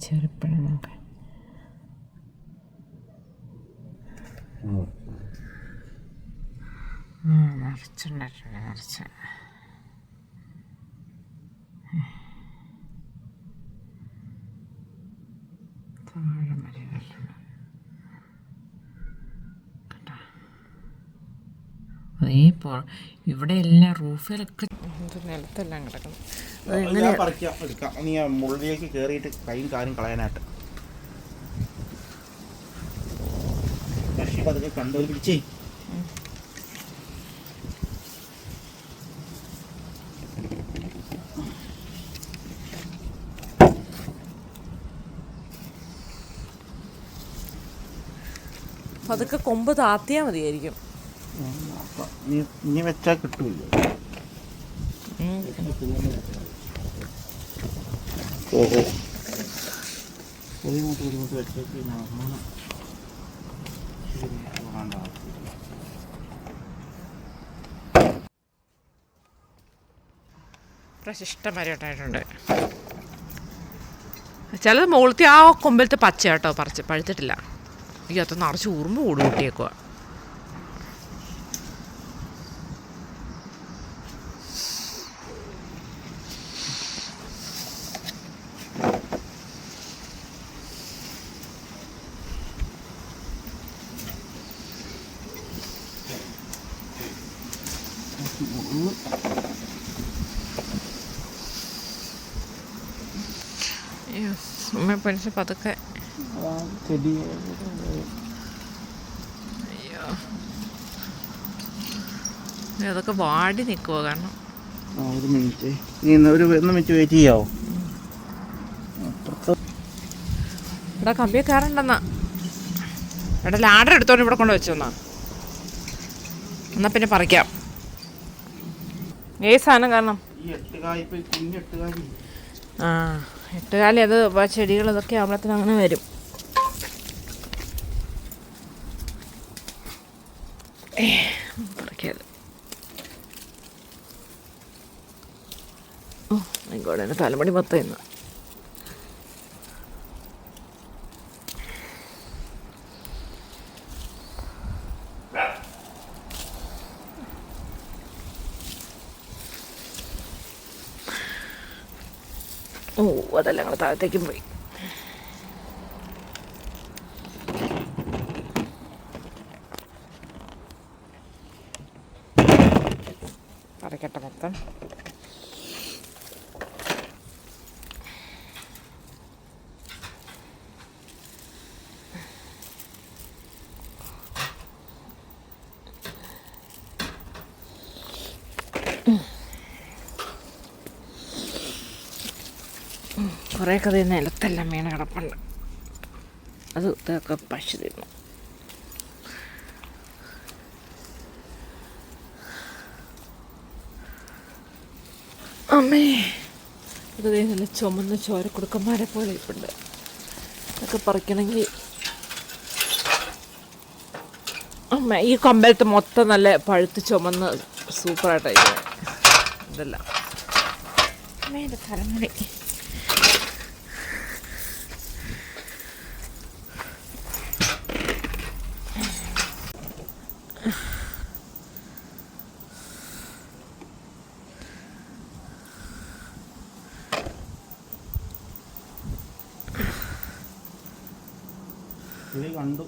ചെറുപ്പഴം നോക്കാം പോ ഇവിടെ എല്ലാം റൂഫിലൊക്കെ നിലത്തെല്ലാം കിടക്കുന്നു. അത് ഞാൻ പറിക്കാം എടുക്കാം. നീ കയറിയിട്ട് കൈയും കാലും കളയാനായിട്ട്. പക്ഷേ അതൊക്കെ കൊമ്പ് താത്തിയാൽ മതിയായിരിക്കും. നീ നീ വെച്ചാൽ കിട്ടൂല? ഓഹോ ബുദ്ധിമുട്ട് ചിലത് മുകളിലത്തെ ആ കൊമ്പിലത്തെ പച്ച കേട്ടോ പറിച്ച് പഴുത്തിട്ടില്ല. ഈ അത് നിറച്ച് ഉറുമ്പ് കൂട് കൂട്ടിയേക്കുക അയ്യോ പൊരിച്ച് പതുക്കെ. അയ്യോ. അതൊക്കെ വാടി നിൽക്കുമോ കാരണം. ഒരു മിനിറ്റ്. നീ ഒരു ഒന്ന് മിനിറ്റ് വെയിറ്റ് ചെയ്യാവോ? ഇവിടെ കമ്പിയെ കയറണ്ടെന്നാ. ഇവിടെ ലാഡർ എടുത്തോണ്ട് ഇവിടെ കൊണ്ട് വെച്ചോന്നാ എന്നാ പിന്നെ പറിക്കാം. ഏത് സാധനം കാരണം. ആ എട്ടുകാലി അത് ചെടികൾ ഇതൊക്കെ ആവുമ്പളത്തിന് അങ്ങനെ വരും. ഏ, പറിക്കാത് ഓ ആയിക്കോട്ടെ എന്റെ തലമുടി മൊത്തം ഇന്ന്. ഓ അതല്ല ഞങ്ങൾ താഴത്തേക്കും പോയി. പറിക്കട്ടെ മൊത്തം. കുറേയൊക്കെ കഥ നിലത്തെല്ലാം വീണ് കിടപ്പുണ്ട്. അത് ഇതൊക്കെ പശു തിന്നു. അമ്മേ. ഇത് നല്ല ചുമന്ന ചോരക്കുടുക്കന്മാരെ പോലെ ഇപ്പുണ്ട് ഇതൊക്കെ പറിക്കണമെങ്കിൽ അമ്മ ഈ കമ്പലത്ത് മൊത്തം നല്ല പഴുത്ത് ചുമന്ന് സൂപ്പറായിട്ടായിരിക്കും ഇതല്ല. അമ്മേന്റെ തലമുടി. കണ്ടു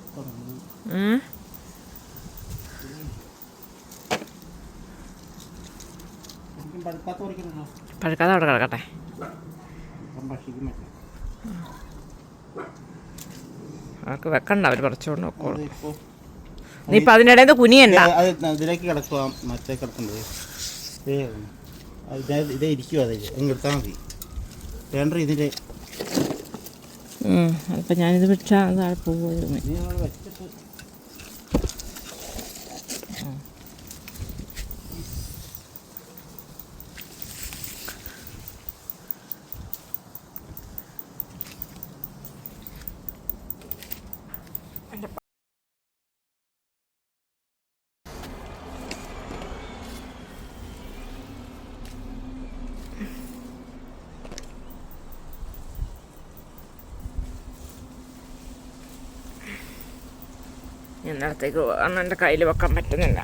പഴുക്കാതെ അവിടെ കിടക്കട്ടെ. അവർക്ക് വെക്കണ്ട അവർ പറിച്ചുകൊണ്ട് വെക്കോളൂ. നീ ഇപ്പൊ അതിനിടയിൽ കുനിയണ്ട. അത് ഇതിലേക്ക് കിടക്കുക മറ്റേ കിടക്കുന്നത് ഇതേ ഇതേ ഇരിക്കും അതിൽ എടുത്താൽ മതി. വേണ്ട ഇതിന്റെ അപ്പം ഞാനിത് അത് താഴെ പോകുമായിരുന്നു നീ അന്ന് എന്റെ കയ്യിൽ വെക്കാൻ പറ്റുന്നില്ല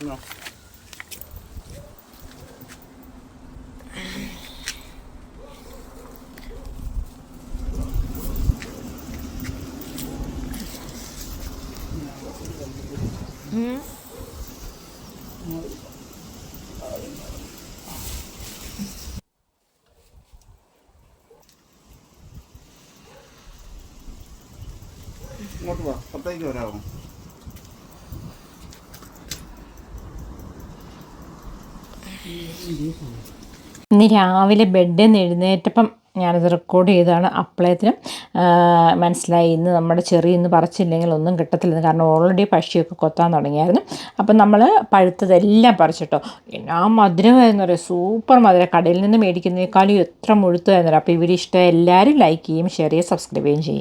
ഇന്നോ. ഇങ്ങോട്ട് വാ പുറത്തേക്ക് വരാമോ ഇന്ന് രാവിലെ ബെഡിൽ നിന്ന് എഴുന്നേറ്റപ്പം ഞാനത് റെക്കോർഡ് ചെയ്താണ് അപ്പളയത്തിനും മനസ്സിലായി ഇന്ന് നമ്മുടെ ചെറിയ ഇന്ന് പറിച്ചില്ലെങ്കിൽ ഒന്നും കിട്ടത്തില്ലെന്ന്. കാരണം ഓൾറെഡി പക്ഷിയൊക്കെ കൊത്താൻ തുടങ്ങിയായിരുന്നു. അപ്പം നമ്മൾ പഴുത്തതെല്ലാം പറിച്ചിട്ടോ. എന്നാ മധുരമായിരുന്നു പറയുക സൂപ്പർ മധുരം. കടയിൽ നിന്ന് മേടിക്കുന്നതിനേക്കാളും എത്ര മുഴുത്തതായിരുന്നു അപ്പോൾ ഇവരിഷ്ടം എല്ലാവരും ലൈക്ക് ചെയ്യും ഷെയർ ചെയ്യും സബ്സ്ക്രൈബ് ചെയ്യുകയും ചെയ്യും